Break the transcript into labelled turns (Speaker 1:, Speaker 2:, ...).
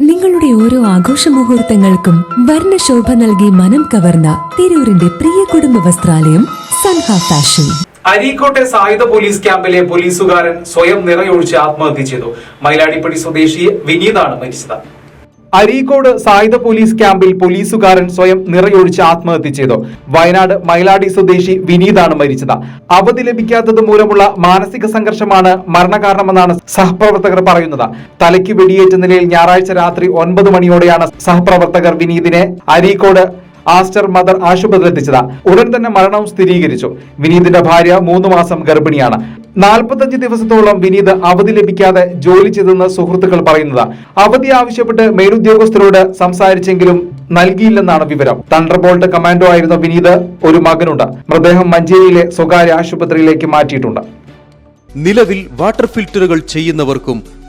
Speaker 1: നിങ്ങളുടെ ഓരോ ആഘോഷ മുഹൂർത്തങ്ങൾക്കും വർണശോഭ നൽകി മനം കവർന്ന തിരൂരിന്റെ പ്രിയ കുടുംബ വസ്ത്രാലയം സൻഹ ഫാഷൻ.
Speaker 2: അരീക്കോട്ടെ സായുധ പോലീസ് ക്യാമ്പിലെ പോലീസുകാരൻ സ്വയം നിറയൊഴിച്ച് ആത്മഹത്യ ചെയ്തു. മയിലാടിപ്പടി സ്വദേശി വിനീതാണ് മരിച്ചത്. അരീക്കോട് സായുധ പോലീസ് ക്യാമ്പിൽ പോലീസുകാരൻ സ്വയം നിറയൊഴിച്ച് ആത്മഹത്യ ചെയ്തു വയനാട് മൈലാടി സ്വദേശി വിനീതാണ് മരിച്ചത്. അവധി ലഭിക്കാത്തത് മൂലമുള്ള മാനസിക സംഘർഷമാണ് മരണകാരണമെന്നാണ് സഹപ്രവർത്തകർ പറയുന്നത്. തലയ്ക്ക് വെടിയേറ്റ നിലയിൽ ഞായറാഴ്ച രാത്രി ഒൻപത് മണിയോടെയാണ് സഹപ്രവർത്തകർ വിനീതിനെ അരീക്കോട് ആസ്റ്റർ മദർ ആശുപത്രിയിൽ എത്തിച്ചത് ഉടൻ തന്നെ മരണവും സ്ഥിരീകരിച്ചു. വിനീതിന്റെ ഭാര്യ മൂന്ന് മാസം ഗർഭിണിയാണ്. നാൽപ്പത്തഞ്ച് ദിവസത്തോളം വിനീത് അവധി ലഭിക്കാതെ ജോലി ചെയ്തെന്ന് സുഹൃത്തുക്കൾ പറയുന്നത്. അവധി ആവശ്യപ്പെട്ട് മേലുദ്യോഗസ്ഥരോട് സംസാരിച്ചെങ്കിലും നൽകിയില്ലെന്നാണ് വിവരം. തണ്ടർബോൾട്ട് കമാൻഡോ ആയിരുന്ന വിനീത് ഒരു മകനുണ്ട്. മൃതദേഹം മഞ്ചേരിയിലെ സ്വകാര്യ ആശുപത്രിയിലേക്ക് മാറ്റിയിട്ടുണ്ട്.
Speaker 3: നിലവിൽ വാട്ടർ ഫിൽറ്ററുകൾ ചെയ്യുന്നവർക്കും